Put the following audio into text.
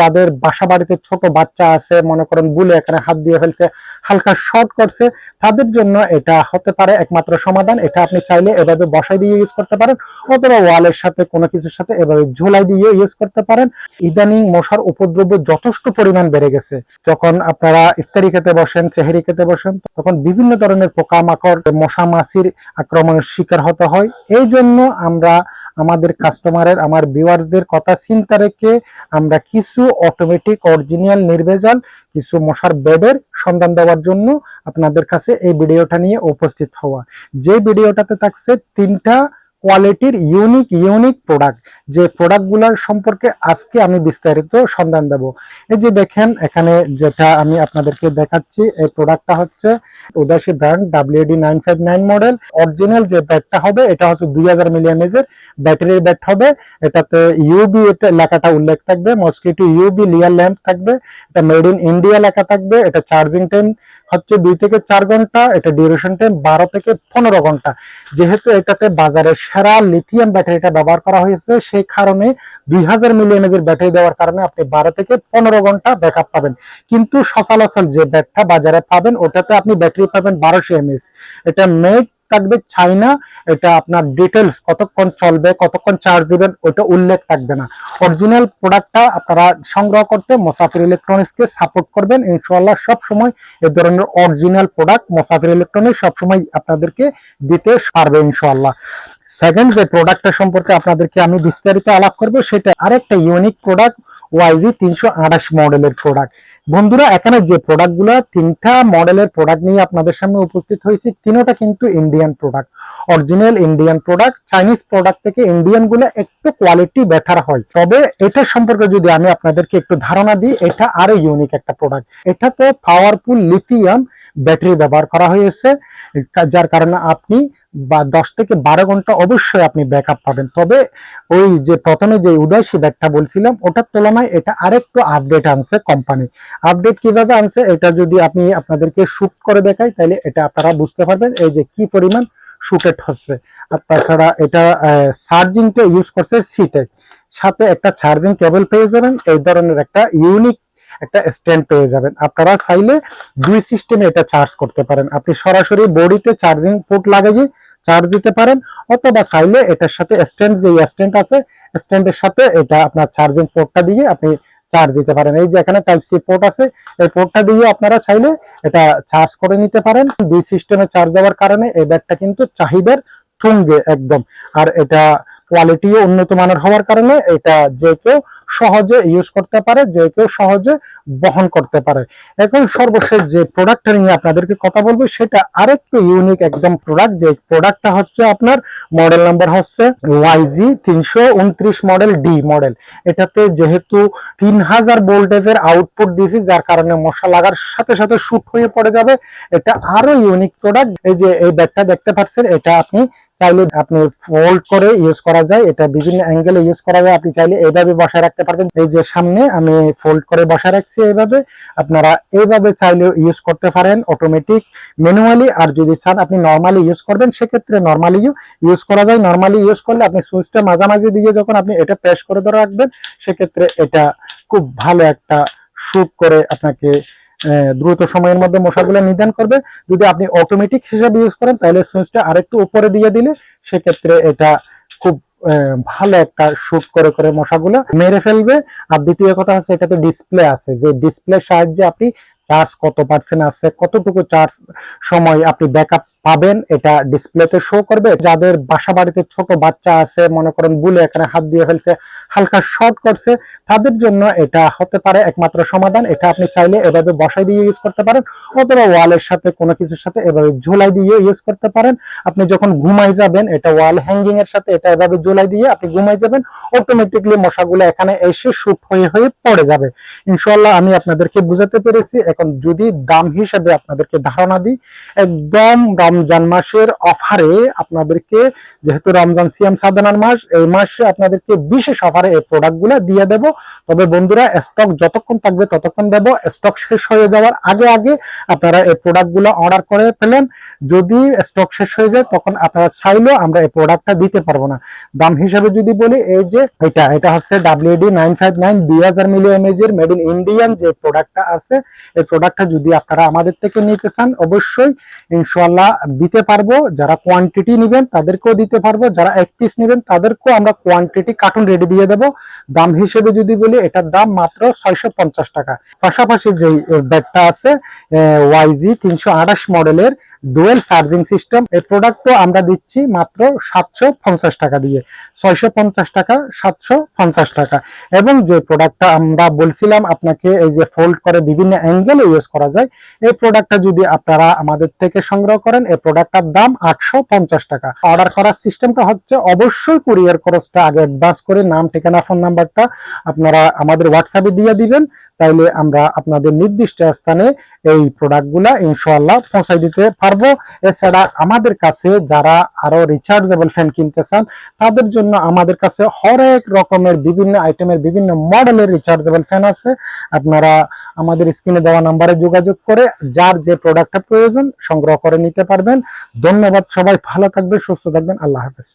যাদের বাসা বাড়িতে ছোট বাচ্চা আছে, মনে করেন বুলে এখানে হাত দিয়ে ফেলছে, হালকা শর্ট করছে, তাদের জন্য এটা হতে পারে একমাত্র সমাধান। এটা আপনি চাইলে এভাবে বসাই দিয়ে ইউজ করতে পারেন, অথবা ওয়ালের সাথে কোনো কিছুর সাথে এভাবে ঝোলাই দিয়ে ইউজ করতে পারেন। ইদানিং মশার উপদ্রব যথেষ্ট পরিমাণ বেড়ে গেছে। যখন আপনারা ইফতারি খেতে বসেন চেহারি খেতে বসেন, তখন বিভিন্ন ধরনের পোকামাকড় মশা মাছির আক্রমণের শিকার হতে হয়। এই জন্য আমরা আমাদের কাস্টমারের আমার ভিউয়ার্সদের কথা চিন্তা রেখে আমরা কিছু অটোমেটিক অরিজিনাল নির্ভেজাল, কিছু মশার বেডের সন্ধান দেওয়ার জন্য আপনাদের কাছে এই ভিডিওটা নিয়ে উপস্থিত হওয়া। যে ভিডিওটাতে থাকছে তিনটা কোয়ালিটির ইউনিক ইউনিক প্রোডাক্ট যে প্রোডাক্টগুলোর সম্পর্কে আজকে আমি বিস্তারিত সন্ধান দেব। এই যে দেখেন, এখানে যেটা আমি আপনাদেরকে দেখাচ্ছি, এই প্রোডাক্টটা হচ্ছে Udasi brand WD nine five nine model original যে ব্যাটটা হবে, এটা হচ্ছে দুই হাজার মিলিয়ামেজের ব্যাটারির ব্যাট হবে, এটাতে ইউবি এটা লেখাটা উল্লেখ থাকবে, মসকিটো ইউবি লিয়ার ল্যাম্প থাকবে, এটা মেড ইন ইন্ডিয়া লেখা থাকবে, এটা চার্জিং টাইম হচ্ছে দুই থেকে চার ঘণ্টা, এটা ডিউরেশন টাইম বারো থেকে পনেরো ঘণ্টা। যেহেতু এটাতে বাজারে সেরা লিথিয়াম ব্যাটারিটা ব্যবহার করা হয়েছে, সেই কারণে দুই হাজার মিলিয়ন এর ব্যাটারি দেওয়ার কারণে আপনি বারো থেকে পনেরো ঘণ্টা ব্যাক পাবেন। কিন্তু সচলাচল যে ব্যাটটা বাজারে পাবেন, ওটাতে আপনি ব্যাটারি পাবেন বারোশো এমএস এটা মেড থাকবে চাইনা এটা আপনার ডিটেলস কতক্ষণ চলবে, কতক্ষণ চার্জ দিবেন ওটা উল্লেখ থাকবে না। অরিজিনাল প্রোডাক্টটা আপনারা সংগ্রহ করতে মোসাফির ইলেকট্রনিক্সকে সাপোর্ট করবেন। ইনশাআল্লাহ সব সময় এ ধরনের অরিজিনাল প্রোডাক্ট মোসাফির ইলেকট্রনিক্স সব সময় আপনাদেরকে দিতে পারবে ইনশাআল্লাহ। সেকেন্ড যে প্রোডাক্টটা সম্পর্কে আপনাদেরকে আমি বিস্তারিত আলাপ করব, সেটা আরেকটা ইউনিক প্রোডাক্ট ওয়াইজি তিনশো আঠাশ মডেলের প্রোডাক্ট বন্ধুরা, এখানে যে প্রোডাক্টগুলা তিনটা মডেলের প্রোডাক্ট নিয়ে আপনাদের সামনে উপস্থিত হয়েছি, তিনোটা কিন্তু Indian product original Indian product Chinese product থেকে ইন্ডিয়ানগুলো একটু কোয়ালিটি বেটার হয়। তবে এটা সম্পর্কে যদি আমি আপনাদেরকে একটু ধারণা দিই, এটা আরও ইউনিক একটা প্রোডাক্ট এটাতে পাওয়ারফুল লিথিয়াম ব্যাটারি ব্যবহার করা হয়েছে, যার কারণে আপনি বা দশ থেকে বারো ঘণ্টা অবশ্যই আপনি ব্যাকআপ পাবেন। তবে ওই যে প্রথমে যে উদয়সী ব্যাগটা বলছিলাম, ওটার তুলনায় এটা আরেকটু আপডেট আনছে কোম্পানি আপডেট কীভাবে আনছে, এটা যদি আপনি আপনাদেরকে শুট করে দেখাই, তাহলে এটা আপনারা বুঝতে পারবেন এই যে কি পরিমাণ শুটেড হচ্ছে। আর তাছাড়া এটা চার্জিংটা ইউজ করছে সিটেক সাথে একটা চার্জিং কেবল পেয়ে যাবেন, এই ধরনের একটা ইউনিক একটা স্ট্যান্ড পেয়ে যাবেন। আপনারা চাইলে দুই সিস্টেমে এটা চার্জ করতে পারেন। আপনি সরাসরি বডিতে চার্জিং পোর্ট লাগিয়ে চার্জ দিতে পারেন, অথবা চাইলে এটার সাথে স্ট্যান্ড যে স্ট্যান্ড আছে স্ট্যান্ডের সাথে এটা আপনার চার্জিং পোর্টটা দিয়ে আপনি চার্জ দিতে পারেন। এই যে এখানে টাইপ সি পোর্ট আছে, এই পোর্টটা দিয়ে আপনারা চাইলে এটা চার্জ করে নিতে পারেন। দুই সিস্টেমে চার্জ দেওয়ার কারণে এই ব্যাগটা কিন্তু চাহিদার তুঙ্গে একদম। আর এটা কোয়ালিটিও উন্নত মানের হওয়ার কারণে এটা যে কেউ সহজে ইউজ করতে পারে, যে কেউ সহজে বহন করতে পারে। এখন সর্বশেষ যে প্রোডাক্টটা নিয়ে আপনাদেরকে কথা বলব, সেটা আরেকটু ইউনিক একদম প্রোডাক্ট যে প্রোডাক্টটা হচ্ছে আপনার মডেল নাম্বার হচ্ছে ওয়াইজি তিনশো উনত্রিশ মডেল ডি মডেল এটাতে যেহেতু তিন হাজার ভোল্টেজের আউটপুট দিয়েছি, যার কারণে মশা লাগার সাথে সাথে শুট হয়ে পড়ে যাবে। এটা আরও ইউনিক প্রোডাক্ট এই যে, এই ব্যাগটা দেখতে পাচ্ছেন, এটা আপনি চাইলে আপনি ফোল্ড করে ইউজ করা যায়। এটা বিভিন্ন অ্যাঙ্গেলে ইউজ করা যায়। আপনি চাইলে এইভাবে বসায় রাখতে পারবেন। এই যে সামনে আমি ফোল্ড করে বসায় রাখছি এইভাবে। আপনারা এইভাবে চাইলে ইউজ করতে পারেন অটোমেটিক ম্যানুয়ালি আর যদি চান আপনি নর্মালি ইউজ করবেন, সেক্ষেত্রে নর্মালি ইউজ করা যায়। নর্মালি ইউজ করলে আপনি সুইচটা মাঝামাঝি দিয়ে যখন আপনি এটা প্রেস করে ধরে রাখবেন, সেক্ষেত্রে এটা খুব ভালো একটা শুট করে আপনাকে দ্রুত সময়ের মধ্যে মশাগুলো নিদান করবে। যদি আপনি অটোমেটিক হিসাবে ইউজ করেন, তাহলে সুইচটা আরেকটু উপরে দিয়ে দিলে সেক্ষেত্রে এটা খুব ভালো একটা শুট করে করে মশাগুলো মেরে ফেলবে। আর দ্বিতীয় কথা হচ্ছে, এটাতে ডিসপ্লে আছে। যে ডিসপ্লে সাহায্যে আপনি চার্জ কত পার্সেন্ট আছে, কতটুকু চার্জ সময় আপনি ব্যাকআপ পাবেন, এটা ডিসপ্লেতে শো করবে। যাদের বাসা বাড়িতে ছোট বাচ্চা আছে, মনে করেন বুলে এখানে হাত দিয়ে ফেলছে, হালকা শর্ট করছে, তাদের জন্য এটা হতে পারে একমাত্র সমাধান। এটা আপনি চাইলে এভাবে বসাই দিয়ে ইউজ করতে পারেন, অথবা ওয়ালের সাথে কোনো কিছুর সাথে এভাবে ঝোলাই দিয়ে ইউজ করতে পারেন। আপনি যখন ঘুমাই যাবেন, এটা ওয়াল হ্যাঙ্গিং এর সাথে এটা এভাবে ঝোলাই দিয়ে আপনি ঘুমাই যাবেন অটোমেটিকলি মশাগুলো এখানে এসে শুট হয়ে হয়ে পড়ে যাবে। ইনশাল্লাহ আমি আপনাদেরকে বুঝাতে পেরেছি। এখন যদি দাম হিসেবে আপনাদেরকে ধারণা দিই, একদম দাম রমজান মাসের অফারে আপনাদেরকে, যেহেতু রমজান সিয়াম সাধনার মাস, এই মাসে আপনাদেরকে বিশেষ অফারে এই প্রোডাক্টগুলো দিয়ে দেব। তবে বন্ধুরা স্টক যতক্ষণ থাকবে ততক্ষণ দেব। স্টক শেষ হয়ে যাওয়ার আগে আগে আপনারা এই প্রোডাক্টগুলো অর্ডার করে ফেলেন। যদি স্টক শেষ হয়ে যায়, তখন আপনারা চাইলেও আমরা এই প্রোডাক্টটা দিতে পারব না। দাম হিসাবে যদি বলি, এই যে এটা এটা হচ্ছে ডাব্লিউডি নাইন ফাইভ নাইন দুই হাজার মিলি এমএজের মেড ইন ইন্ডিয়ান যে প্রোডাক্টটা আছে, এই প্রোডাক্টটা যদি আপনারা আমাদের থেকে নিতে চান, অবশ্যই ইনশাল্লাহ দিতে পারব, যারা কোয়ান্টিটি নেবেন তাদেরকেও দিতে পারব, যারা এক পিস নেবেন তাদেরকেও আমরা কোয়ান্টিটি কার্টুন রেডি দিয়ে দেবো। দাম হিসেবে যদি বলি, এটার দাম মাত্র ছয়শো পঞ্চাশ টাকা। পাশাপাশি যে ব্যাগটা আছে ওয়াইজি তিনশো আঠাশ মডেলের ডুয়েল চার্জিং সিস্টেম। এই প্রোডাক্টও আমরা দিচ্ছি মাত্র সাতশো পঞ্চাশ টাকা দিয়ে। ছয়শো পঞ্চাশ টাকা, সাতশো পঞ্চাশ টাকা। এবং যে প্রোডাক্টটা আমরা বলছিলাম আপনাকে, এই যে ফোল্ড করে বিভিন্ন অ্যাঙ্গেলে ইউজ করা যায়, এই প্রোডাক্টটা যদি আপনারা আমাদের থেকে সংগ্রহ করেন, এই প্রোডাক্টটার দাম আটশো পঞ্চাশ টাকা। অর্ডার করার সিস্টেমটা হচ্ছে অবশ্যই কুরিয়ার খরচটা আগে অ্যাডভান্স করে, নাম, ঠিকানা ফোন নাম্বারটা আপনারা আমাদের হোয়াটসঅ্যাপে দিয়ে দিবেন। তাইলে আমরা আপনাদের নির্দিষ্ট স্থানে এই প্রোডাক্টগুলা ইনশাআল্লাহ পৌঁছাই দিতে পারব। এছাড়া আমাদের কাছে যারা আরও রিচার্জেবল ফ্যান কিনতে চান, তাদের জন্য আমাদের কাছে হরেক রকমের বিভিন্ন আইটেমের বিভিন্ন মডেলের রিচার্জেবল ফ্যান আছে। আপনারা আমাদের স্ক্রিনে দেওয়া নাম্বারে যোগাযোগ করে যার যে প্রোডাক্টটা প্রয়োজন সংগ্রহ করে নিতে পারবেন। ধন্যবাদ সবাই, ভালো থাকবেন, সুস্থ থাকবেন, আল্লাহ হাফেজ।